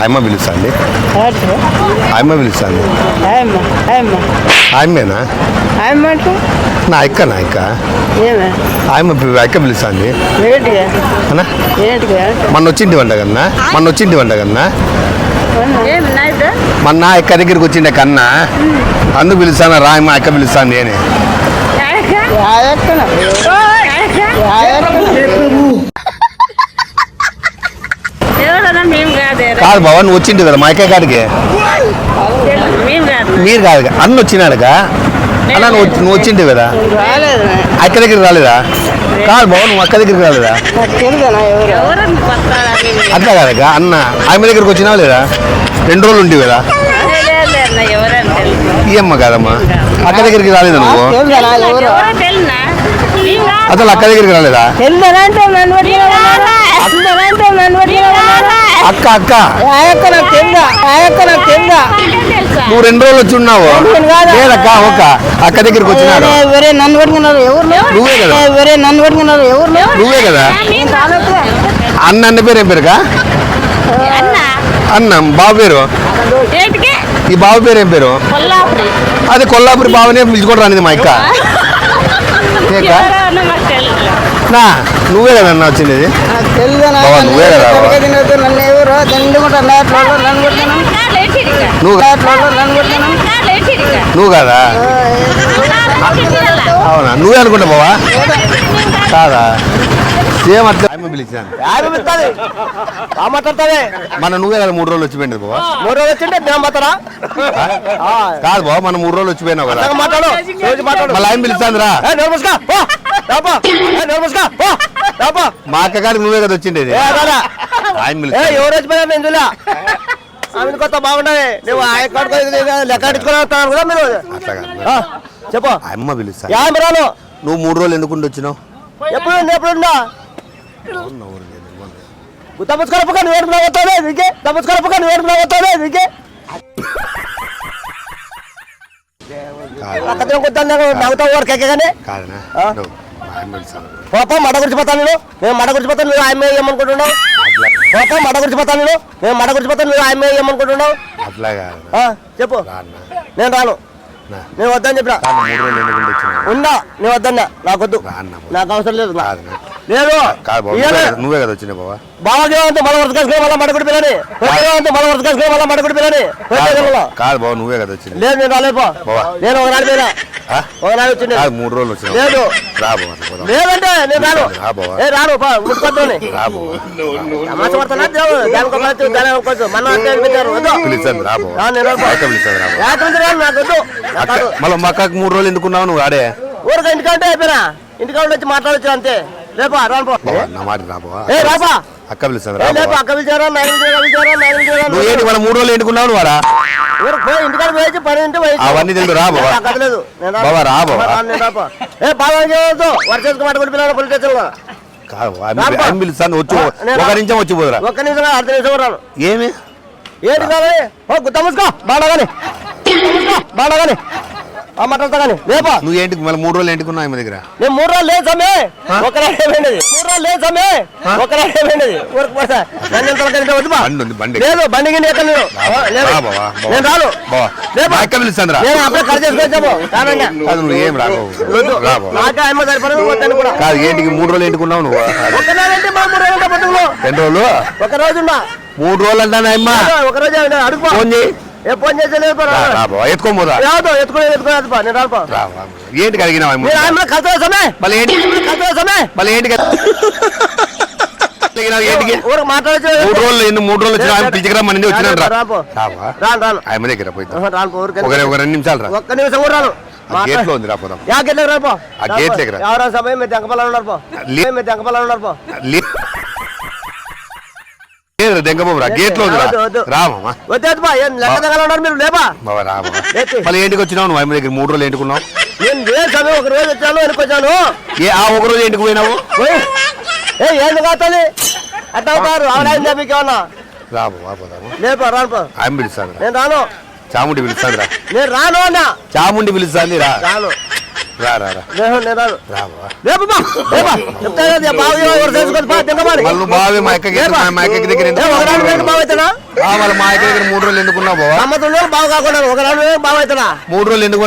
ఆయమ్మ పిలుస్తుంది ఎవరు? ఆయమ్మ ఆయమ్మ ఆయమ్మేనా నా అక్క నా అక్క ఆయమ్మ అక్క ఏంటిగా మొన్న వచ్చింది వంట కన్నా? మొన్న వచ్చింది వంట కన్నా? మొన్న? అక్క దగ్గరికి వచ్చిండే కన్నా? అందుకు పిలుస్తాను? రా అమ్మ అక్క పిలుస్తుంది అని. కాదే కాదు బావ నువ్వు వచ్చిండు కదా మా అక్క కాడికి మేము కాదు మీరు కాదు కదా. అన్న వచ్చినాడుగా అన్న నువ్వు వచ్చి- నువ్వు వచ్చిండు కదా రాలేదు అక్క దగ్గరికి రాలేదా కాదు బావ నువ్వు అక్క దగ్గరికి రాలేదా నాకు తెలుగునా ఎవరు ఎవరన్నా కొత్తాడని అట్లా కాదక్క అన్న ఆమె దగ్గరికి వచ్చినావు లేదా రెండు రోజులు ఉండి కదా అన్న ఎవరని తెలుసు ఈ అమ్మ కాదమ్మా అక్క దగ్గరికి రాలేదా నువ్వు తెలుగునా ఎవరు ఎవరో తెలునా మేము కాదు అసలు అక్క దగ్గరికి రాలేదా అక్క అక్క. నువ్వు రెండు రోజులు వచ్చి ఉన్నావు? లేదక్క ఒక్క అక్క దగ్గరికి వచ్చినాడు వేరే నన్ను పట్టుకున్నారు? ఎవరు నువ్వే కదా? వేరే నన్ను పట్టుకున్నారు? ఎవరు నువ్వే కదా? అన్న అన్న పేరు ఏం పేరుగా అన్న బాబు పేరు? ఈ బాబు పేరు ఏం పేరు? అది కొల్లాపురి బాబునే పిలుచుకోవడం రానిది మా తెలుసు నా నువ్వే కదా అన్న వచ్చింది నువ్వే కదా నువ్వు కాదా? అవునా? నువ్వే అనుకుంటా బావా? కాదా? సేమ్ అట్లా. ఆమె పిలిచాను మాట్లాడతావే మన నువ్వే కదా మూడు రోజులు వచ్చిపోయింది బావా? మూడు రోజులు వచ్చింటే మేము పోతారా? కాదు బావ మనం మూడు రోజులు వచ్చిపోయినావు కదా. మాట్లాడు రోజు మాట్లాడు. మళ్ళీ ఆయన పిలుస్తాంది రా. ఏ నోర్మస్కా మా అక్క గారికి నువ్వే కదా వచ్చిండేది ఎవరు చూలా ఆమె కొత్త నువ్వు ఆయన వస్తాను మీరు? కాదు. ఆ, చెప్పు. అమ్మ రాను. నువ్వు మూడు రోజులు ఎందుకు వచ్చినావు? ఎప్పుడు ఉండు, ఎప్పుడు ఉండా? తప్పుకొరపక నువ్వు ఏడుపు నవ్వుతావులే నీకే? తప్పుకొరపక నువ్వు ఏడుపు నవ్వుతావులే నీకే? కాదు. అక్కడ కొద్దాం నవ్వుతావు వాడు కేకగానే కాదనా? పాప మడ గురించి పోతాను నేను. నేను మడ గురించి పోతాను మీరు ఆయన ఏమనుకుంటున్నావు పాప మడ గురించి పోతాను నేను. నేను మడ గురించి పోతాను మీరు ఆయన ఏమనుకుంటున్నావు చెప్పు. నేను రాను. నేను వద్దని చెప్పిన. ఉన్నా నేను వద్దన్నా. నాకొద్దు. నాకు అవసరం లేదు లేదు. బాబు. నువ్వే కదా- బావా? బాగా అంటే మన వరుస కలిసి మళ్ళీ మడకుడి పిల్లని మన వరుస కలిసి మళ్ళీ మడకుడి పిల్లని కాదు బావ నువ్వే కదా వచ్చింది లేదు నేను రాలేదు పో. బావా. నేను ఒకనాడు పోయినా ఆ? ఒకనాడు వచ్చింది మూడు రోజులు వచ్చినావు లేదు. లేదంటే నేను రాను. ఏ రాను ఒక ఒక. మళ్ళీ మా అక్కకి మూడు రోజులు ఎందుకున్నావు? నువ్వు ఆడే ఊరికి ఇంటికంటే అయిపోయినా. ఇంటికాడ వచ్చి మాట్లాడొచ్చు అంతే. రేపా రాను పో. బావా నా మాట రా బావ. ఏ రాపా. అక్క బావ. అక్క పిలిచారా ఏంటి మన మూడు రోజులు వాడా? ఇంటికాడ పోయి పని అవన్నీ తెలుసు కదలేదు. ఏ పిల్లలు పోలీస్. కాదు పిలుస్తాను వచ్చి ఒక. నిమిషం వచ్చి పోదురా. ఒక్క నిమిషం కాదు, అర్ధ నిమిషం కూడా రాను. ఏమి? ఏంటి కావాలి ఓ గుత్త ముసుకో. బాగా బాగా ఆ మాట్లాడతా కానీ రేపా నువ్వు ఏంటి మళ్ళీ మూడు రోజులు ఎందుకున్నావు ఆమె దగ్గర? నేను మూడు రోజులు లేదు సమ్మె ఒక నాడు ఏమైనది మూడు రోజులు లేదు సమ్మె ఒక నాడు ఏమైనది ఊరికి పోతా. నన్ను ఎంత వరకు వద్దు బా. బండి ఉంది బండి. లేదు బండి గిన్నె ఎక్కడ లేదు. బావా, బావా. నేను రాను. బావా రేపా. మా అక్క పిలుస్తాను రా నేను అప్పుడే కట్ చేసుకొచ్చాము కాదు నువ్వు ఏం రాబో రా బావా. నాకే అమ్మ సరిపడదు వద్దని కూడా. కాదు ఏంటికి మూడు రోజులు ఎందుకున్నావు నువ్వు? ఒక అంటే మా మూడు రోజులు బతుకులు. రెండు రోజులు? ఒక రోజు ఉన్నా. మూడు రోజులు అంటానా అమ్మా? ఒక రోజు అడుగు. ఫోన్ చేయి. ఏ ఫోన్ చేసి లేదు పో, రా రా. రా బావా ఎత్తుకోని పోదా? రాదు ఎత్తుకుని రాదు పో, నేను రాను పో. రా బా. ఏంటికి అడిగినావు అమ్మ? నేను ఆయన కలుతా సమయ మళ్ళీ ఏంటి? కలుతా సమయ మళ్ళీ మాట్లాడచ్చు. మూడు రోజులు మూడు రోజులు వచ్చినా ఆయన దగ్గర పోయిద్దాం ఆహా, రాను పో, ఊరికే. ఒక ఒక రెండు నిమిషాలు రా. ఒక్క నిమిషం కూడా రాను. ఆ గేట్లో ఉంది రా పోదాం. యా గేట్ దగ్గర ఆ గేట్ దగ్గర. ఎవరో సమయం మీరు దెంకపల్లి ఉన్నారు పో. లే- మీరు దెంకపల్లి ఉన్నారు పో. లే- లేదు దెంగబాబు రా గేట్లో. రామమ్మా ఏం లెక్క దగ్గర మీరు? లేపా. బాబా? మళ్ళీ ఏంటికి వచ్చినావు? నువ్వు దగ్గర మూడు రోజులు ఎందుకున్నావు నేను ఏ సమయం ఒక రోజు వచ్చాను వెనక్కి వచ్చాను. ఏ ఆ ఒక రోజు ఎందుకు పోయినావు? పోయి. ఏ ఏంది కావాలి? అట్లా అవుతారు మీకు ఏమన్నా? రా బాబా లేపా రాను ఆయన పిలుస్తాను నేను రాను. చాముండి పిలుస్తాను రా నేను రాను అన్నా. చాముండి పిలుస్తాంది రా రాను. రా రా రా. బావా. మళ్ళీ మా ఎక్కకి మా ఎక్కకి దగ్గర వాళ్ళ మా ఎక్క దగ్గర మూడు రోజులు బావా? కాకుండా ఒక మూడు రోజులు ఎందుకు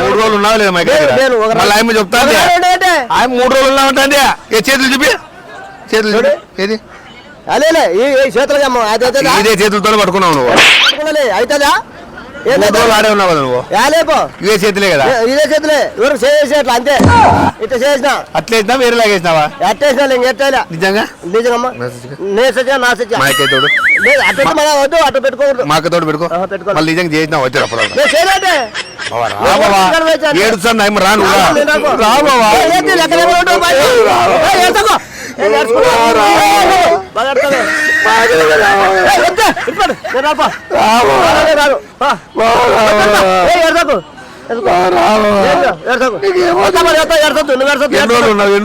మూడు రోజులు ఉన్నావు లేదా మా ఎక్క నేను- దగ్గర? నేను ఒక మళ్ళీ నాడు- ఆయమ్మ చెప్తా ఒక నాడు ఏంటి, ఏంటి? ఆయన మూడు రోజులు ఉన్నా ఉంటుంది ఏ చేతులు చూపి. చేతులు చూపి. ఏది? అదేలే ఈ అవుతుందా ఇదే చేతులతో పట్టుకున్నావు నువ్వు. పట్టుకోలే, ఆడే ఉన్నావు కదా నువ్వు యాలేపో ఇవే చేతులే కదా ఇదే చేతులే ఎవరు చేసి అట్లా అంతే ఇట్లా చేసిన అట్లా వేసినా వేరే లాగేసినావా ఎట్టేసినా ఇంకెట్టేలా నిజంగా నిజంగమ్మా మెసేజ్గా. నే సత్యా నా సత్యా మా ఎక్క తోడు లేదు పెట్టి మళ్ళా వద్దు అట్ట పెట్టుకోకూడదు మా అక్క తోడు పెట్టుకో పెట్టుకో. మళ్ళీ నిజంగా చేసినా వచ్చారు అప్పుడు చేయలేదే. ఏడుస్తాను రాను రా. నేను రాను. రా బావా. ఏ, ఏంటి లెక్క లెక్క ఉంటావు బయట? ఏ, ఏడ్చకు. ఏ, నేర్చుకున్నా. బాగా ఆడుతావే. ఏ, వద్దు, ఇటుపడు. నేను రాపా. రానే రాను. పా.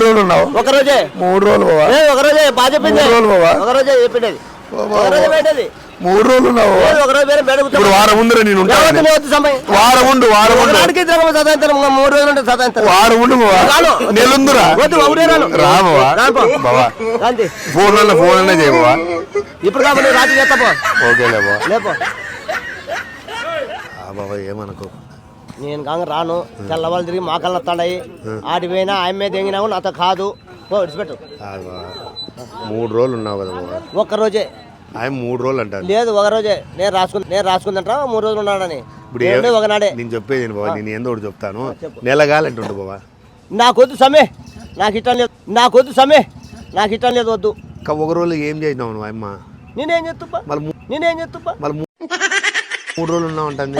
రోజులు ఉన్నావు? ఒక రోజే. మూడు రోజులు ఒక రోజే బాగా చెప్పింది. ఒక రోజే చెప్పింది ఒక రోజే పెట్టేది. మూడు రోజులు ఉన్నావు? ఇప్పుడు వారం ఉందిరా నేను వారం ఉండు వారం మూడు రోజులు ఉంటే సదాంతరం వారం ఉండు. నెలుందిరా వద్దు ఒకటే రాను. రా బావా రాను పో. బావా. శాంతి ఫోన్ ఫోన్ ఇప్పుడు కాబట్టి రాత్రి చేస్తా పో. ఓకేలే బావా. లేపో బావా ఏమనుకో. నేను కాక రాను. తెల్లవాళ్ళు తిరిగి మాకల్లో వస్తాడాయి ఆడి పోయినా ఆయన మీద ఎంగినావు నాతో కాదు. పో విడిచిపెట్టు. మూడు రోజులు ఉన్నావు కదా బావా. ఒక్క రోజే. ఆయన మూడు రోజులు అంటాను లేదు ఒక రోజే. నేను రాసుకుని నేను రాసుకుందంటా మూడు రోజులు ఉన్నాడని. ఇప్పుడు ఒకనాడే. నేను చెప్పేది బావా? నేను ఏందో ఒకటి చెప్తాను. నెలగాలంటుండు బావా. నాకొద్దు సమే నాకు ఇష్టం లేదు. నాకొద్దు సమే నాకు ఇష్టం లేదు వద్దు. ఒక రోజు ఏం చేసినావు నువ్వు అమ్మ? నేనేం చెప్తుప్పా మళ్ళీ మూ- నేనేం చెప్తుప్పా మళ్ళీ మూ- మూడు రోజులు ఉన్నావు అంటుంది.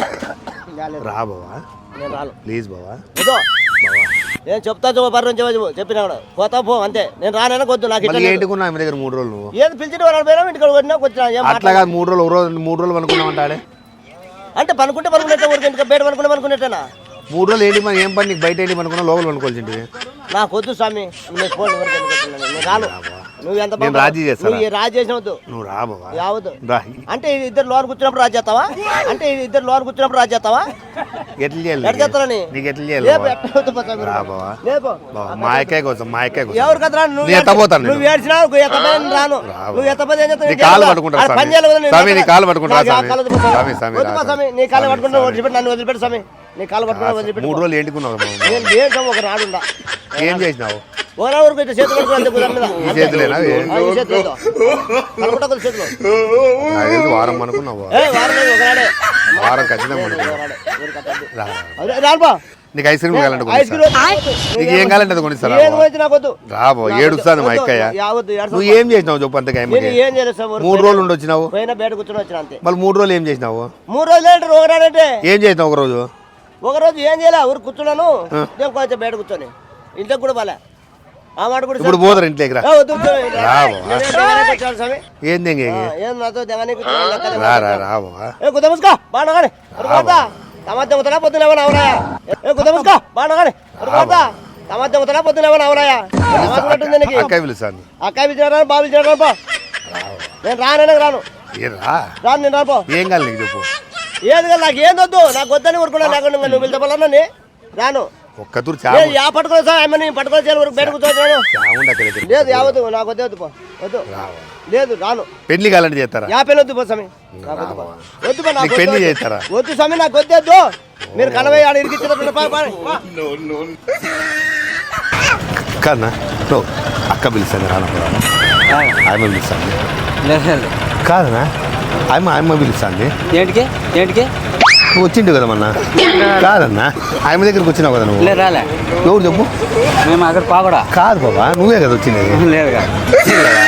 రా బావా. ప్లీజ్ బావా. బావా. నేను చెప్తా చెప్ప చెప్పు చెప్పినా కూడా. పోతా పో అంతే. నేను రానైనా వద్దు నాకు మళ్ళీ లేదు. ఏంటికున్నావు ఆమె దగ్గర మూడు రోజులు ఏది పిలిచిட்டு వాడు పోయినా ఇంటికి వచ్చినా వచ్చినా అట్లా కాదు మూడు రోజులు రోజు మూడు రోజులు అనుకున్నావు అంటాడే అంటే పనుకుంటే పనుకున్నట్టే ఊరికి ఇంటికి బయట పనుకుంటే పనుకున్నట్టేనా మూడు రోజులు ఏంటి మరి ఏం పని బయట ఏంటి అనుకున్నా లోపల అనుకోవాల్సింటివి నాకు వద్దు స్వామి? నేను రాను. నువ్వు ఎంత నేను రాజీ చేస్తానా? నువ్వు ఈ రాజీ చేసిన వద్దు నువ్వు రా బావా. యావద్దు రా అంటే ఇద్దరు లోన్ కూర్చున్నప్పుడు రాజీ చేస్తావా? అంటే ఇద్దరు లోన్ కూర్చున్నప్పుడు రాజీ చేస్తావా? ఎట్లా చేయాలి? ఎట్లా చేస్తారని నీకు ఎట్లా చేయాలి లేపు బావా? ఎట్లా వద్దు పో స్వామి. రా బావా. లేపు. బావా, మా అక్కాయ కోసం మా అక్కాయ కోసం. ఎవరు కదరా? నువ్వు నువ్వు ఏడ్చినా నువ్వు ఎత్తపోయి నేను రాను. నువ్వు ఎత్తపోతే ఏం చేస్తావు? నీ నేను కాళ్ళు చేస్తా. పట్టుకుంటా. పని చేయాలి స్వామి, నీ. కాళ్ళు పట్టుకుంటా స్వామి. స్వామి, స్వామి, నీ వదిలిపెట్టు నన్ను వదిలిపెట్టు స్వామి. నీ కాళ్ళు పట్టుకుంటా వదిలిపెట్టు. మూడు రోజులు ఏంటికున్నావు? నేను ఒక ఏం చేసినావు? ఒక వరకు ఇట్లా చేతులు పట్టుకుని అంతే కుదరం మీద ఈ చేతులేనా? అవి? ఆ, ఈ చేతులు ఇదో. కనుకుంటా కొద్ది చేతులు. నాకు తెలిసి వారం అనుకున్నావు. ఏ వారం లేదు ఒకనాడే. వారం ఖచ్చితంగా అనుకున్నావు. ఒకనాడే. ఊరికి అట్టద్దు. రా అదే, రానుపా నీకు ఐస్ క్రీమ్ కావాలంటే ఐస్ కొనిస్తా క్రీమ్ నీకు ఏం కావాలంటే అది కొనిస్తారా ఏది బావా? పోయింది నాకు వద్దు రా బావ. ఏడుస్తాను మా అక్కయ్య. యావద్దు ఏడ్చకు. నువ్వు ఏం చేసినావు చెప్పు అంతగా నేను ఏం మూడు రోజులు ఉండి వచ్చినావు పోయినా బయట కూర్చొని వచ్చిన అంతే. మళ్ళీ మూడు రోజులు ఏం చేసినావు? మూడు రోజులు ఏంటి ఒకనాడంటే? ఏం చేసినావు ఒక రోజు ఒక రోజు ఏం చేయలే ఊరు కూర్చున్నాను. నేను కొంచెం బయట కూర్చొని. ఇంట్లోకి కూడా బాలే ఆ మాట కూడా ఇప్పుడు పోతారు ఇంట్లోకి రా. ఏం నాతో ఏ పొద్దున ఏమన్నా ఏ పొద్దున ఏమన్నా పిలుస్తాను. పిలిచారా బాబు పిలిచారా పో. నేను రాననే నేను ఏం నీకు చెప్పు. ఏది నాకు నాకు వద్దని ఊరుకున్నా నువ్వు రాను. ఒక్క తూరు చా లేదు యా పట్టుకోలేదు సార్ చేయాలి ఊరికి బయట కూర్చోవచ్చు లేదు యావద్దు నాకు వద్దే వద్దు పో వద్దు. రావా. లేదు రాను. పెళ్ళి కావాలంటే చేస్తారా? యా పెళ్ళి వద్దు పో స్వామి. నాకు వద్దు పో. వద్దు పో, నాకు నీకు పెళ్ళి వద్దు. చేస్తారా? వద్దు స్వామి నాకు వద్దు మీరు కనవై ఆడ ఇరికిచ్చిన కన్నా నువ్వు అక్క పిలుస్తాను రానప్పుడు ఆయమ్మ పిలుస్తాను లేదు కాదనా ఆయమ్మ ఆయమ్మ పిలుస్తాంది. ఏంటికి? ఏంటికి? నువ్వు వచ్చిండు కదా మొన్న? కాదన్నా? ఆయమ్మ దగ్గరికి వచ్చినావు కదా నువ్వు? లేదు రాలే. ఎవరు చెప్పు? మేము అక్కడ పాగడా కాదు బాబా నువ్వే కదా వచ్చింది. లేదుగా లేదా?